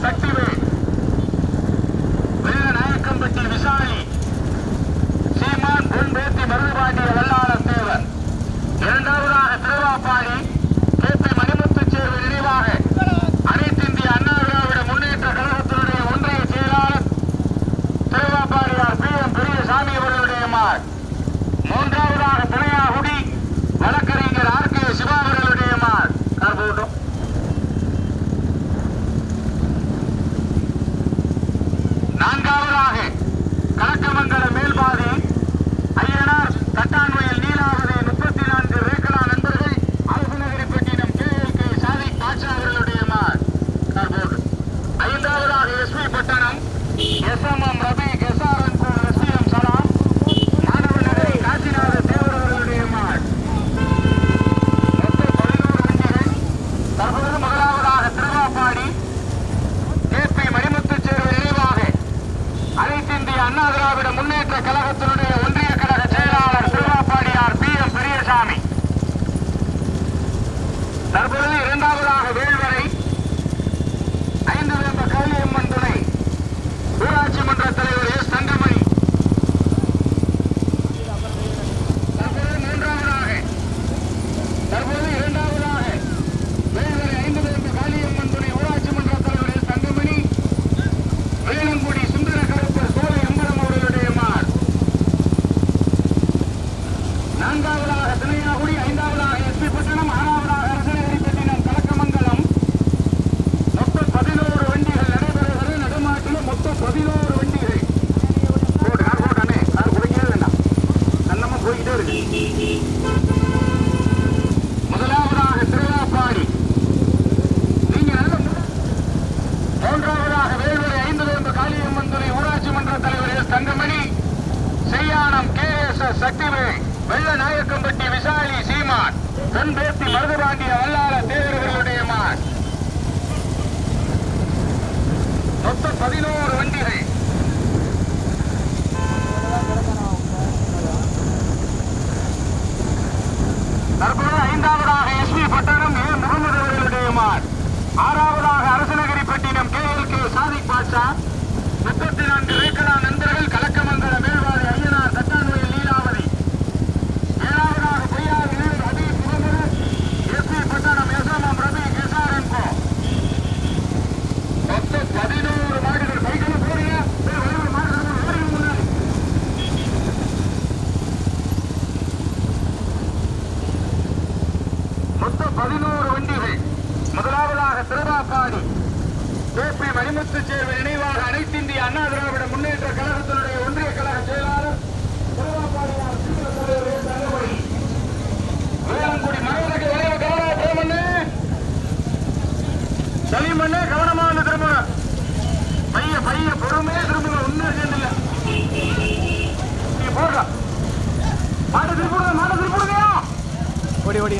Sector ஓடி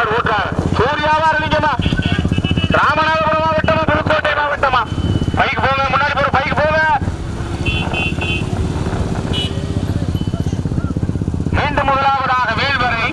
சூர்யாவா இருக்கீங்கம்மா? ராமநாதபுரம் மாவட்டமா புதுக்கோட்டை மாவட்டமா பைக் போங்க முன்னாடி போற பைக் போங்க. மீண்டும் முதலாவதாக வேல்வரை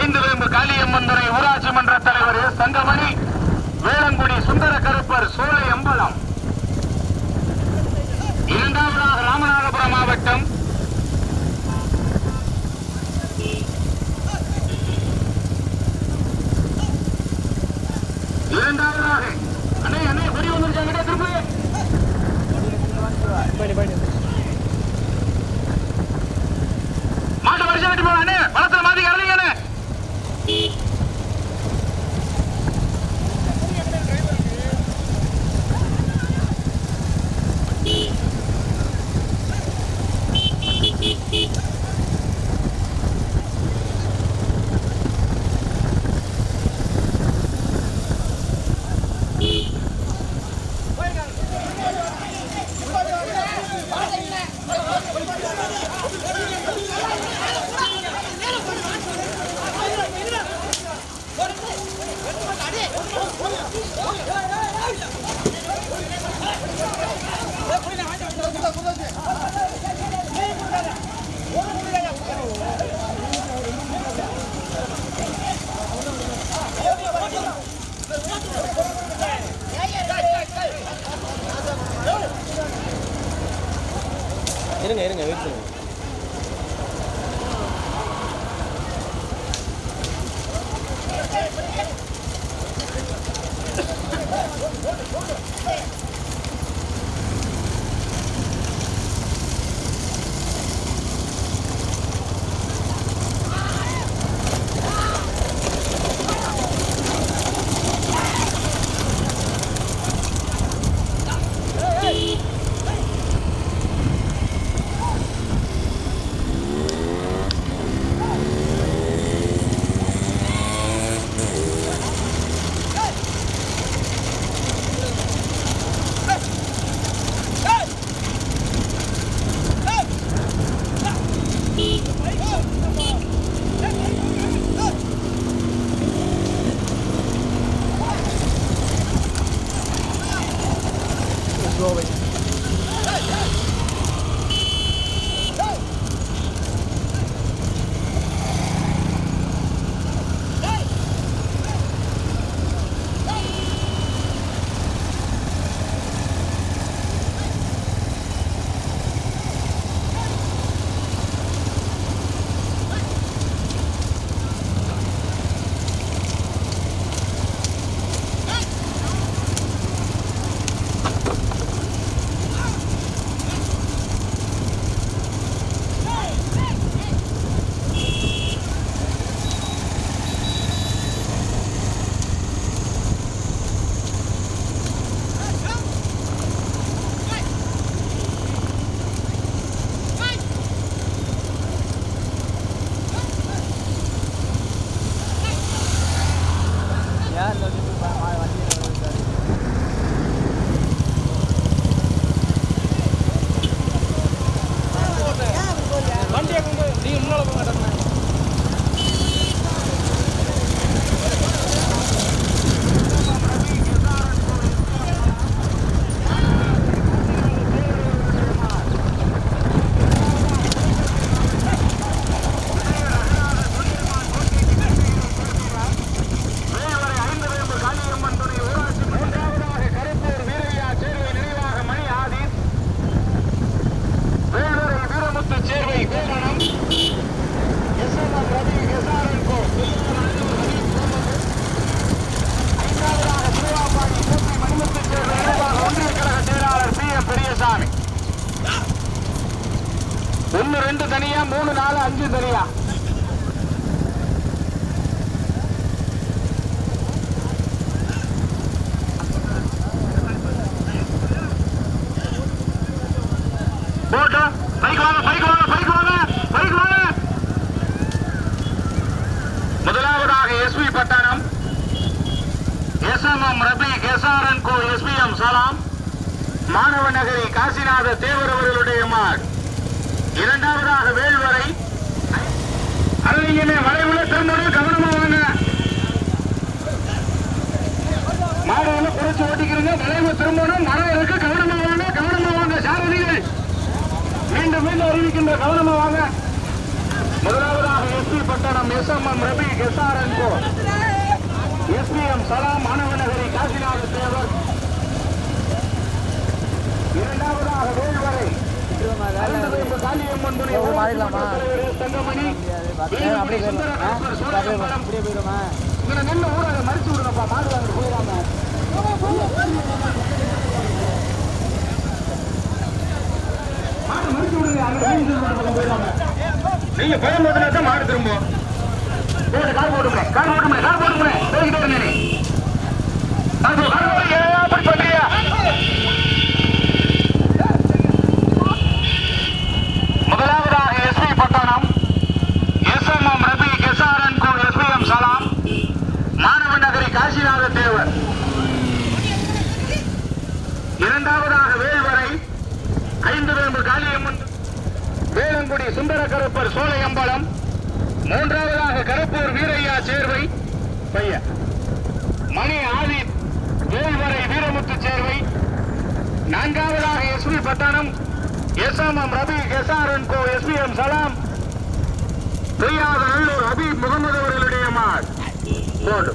ஐந்து வேம்பு காளியம்மன் துறை ஊராட்சி மன்ற தலைவர் சங்கமணி வேளங்குடி சுந்தர கருப்பர் சோலை அம்பலம் இரண்டாவதாக ராமநாதபுரம் மாவட்டம் இரண்டாவதாக அண்ணே அண்ணே கொடி வந்துருச்சாங்க திருப்பி மாட்டை வருஷம் கட்டி போங்க அண்ணே பழத்துல மாத்தி கறந்தீங்க அண்ணே இருங்க இருங்க வெயிட் பண்ணுங்க. வாங்க பைக் வாங்க பைக் வாங்க முதலாவதாக S P Pattanam S M M Rafi S R N co S P M Salam Manava Nagari Kasinatha தேவர் அவர்களுடைய மாட் இரண்டாவதாக வேல்வரை அல்லைங்கன்னு வளைவுல திரும்பணும் கவனமாக வாங்க. மாடுகளை குறைச்சு ஓட்டிக்கிறீங்க வளைவு திரும்பணும் மரம் இருக்கு கவனமாக வாங்க கவனமாக வாங்க சாரதிகள். மீண்டும் மீண்டும் அறிவிக்கின்ற கவனமாக வாங்க. முதலாவதாக S P Pattanam S M M Rafi S R N co. S P M Salam Manavanagari Kasinatha தேவர். இரண்டாவதாக வேல்வரை ஒரு மாறிடலாமா? அப்படியே அப்படியே போயிடுமா நின்று ஊராக மறிச்சு மாடு வாங்க போயிடாம மாடு மறிச்சு விடுங்க திரும்ப போயிடாம நீங்க போகும்போதுனா தான் மாடு திரும்பும். போட்டு கார் போட்டுமே கார் போட்டுமே கார் போட்டுமே போய்கிட்டே கார் கார் போடுங்க அப்படி பண்றியா முதலாவதாக எஸ்பி பட்டணம் எஸ்எம்எம் ரபி கெசாரன் கோ எஸ்பிஎம் சலாம் மாணவ நகரி காசிநாத தேவர் இரண்டாவதாக வேல்வரை ஐந்து வேம்பு காளியம்மன் வேளங்குடி சுந்தர கருப்பர் சோலையம்பலம் மூன்றாவதாக கருப்பூர் வீரையா சேர்வை பையன். மணி ஆதி வேல்வரை வீரமுத்து சேர்வை. நான்காவதாக S P Pattanam S M M Rafi S R N co S P M Salam. Periyatha Nallur ஹபீப் முகமது அவர்களுடைய மாடு போடு.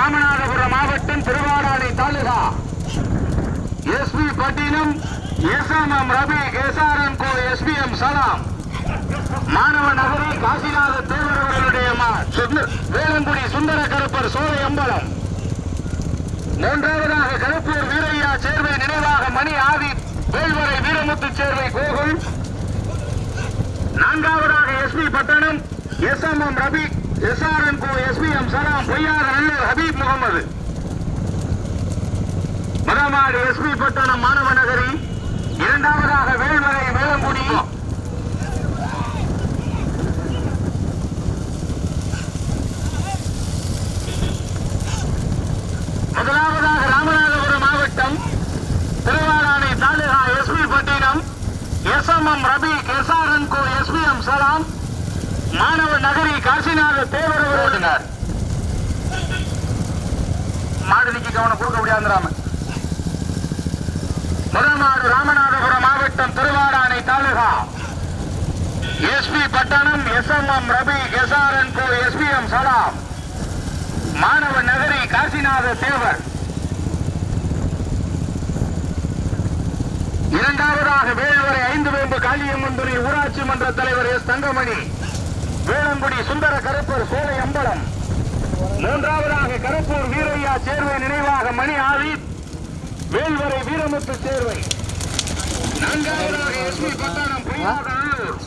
ராமநாதபுரம் மாவட்டம் Tiruvadanai taluka. S P Pattinam S M M Rafi S R M co S P M Salam. Manava Nagari Kasinatha தேவர் அவர்களுடைய சுந்தர கருப்பர் சோலை அம்பலம். மூன்றாவதாக கருப்பூர் வீரையா சேர்வை நினைவாக மணி ஆதி வேல்வரை வீரமுத்து சேர்வை கோகுல். நான்காவதாக S P Pattanam S M M Rafi S R N co S P M Salam Poyyatha Nallur Habib Mohammed. மதமாடு SP பட்டணம் மாணவ நகரி இரண்டாவதாக வேல்வரை வேளங்குடி முதலாவதாக ராமநாதபுரம் மாவட்டம் Tiruvadanai taluka S P Pattinam S M M Rafi S R N co S P M Salam. Manava Nagari Kasinatha தேவர் ஓட்டுனர் மாடு நிக்கி கவனம் கொடுக்க முடியாதுராம முதல்நாடு ராமநாதபுரம் மாவட்டம் Tiruvadanai taluka. S P Pattanam S M M Rafi S R N co S P M Salam. Manava Nagari Kasinatha Thevar. இரண்டாவதாக வேல்வரை ஐந்து வேம்பு காளியம்மன் துணை ஊராட்சி மன்ற தலைவர் எஸ் தங்கமணி. வேளங்குடி சுந்தர கருப்பர் சோலை அம்பலம். மூன்றாவதாக கருப்பூர் வீரையா சேர்வை நினைவாக மணி ஆதி வேல்வரை வீரமுத்து சேர்வை. நான்காவதாக எஸ்பி பட்டாணம் பொய்யாக நல்லூர்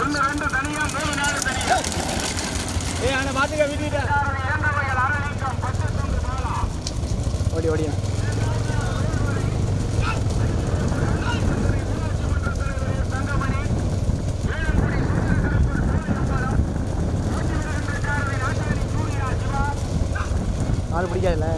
ஒன்று ரெண்டு தனியா மூணு நாலு தனியா. ஏய் அண்ணா துண்டு பாலா ஓடி ஓடியா. ஆள் பிடிக்காதுல்ல?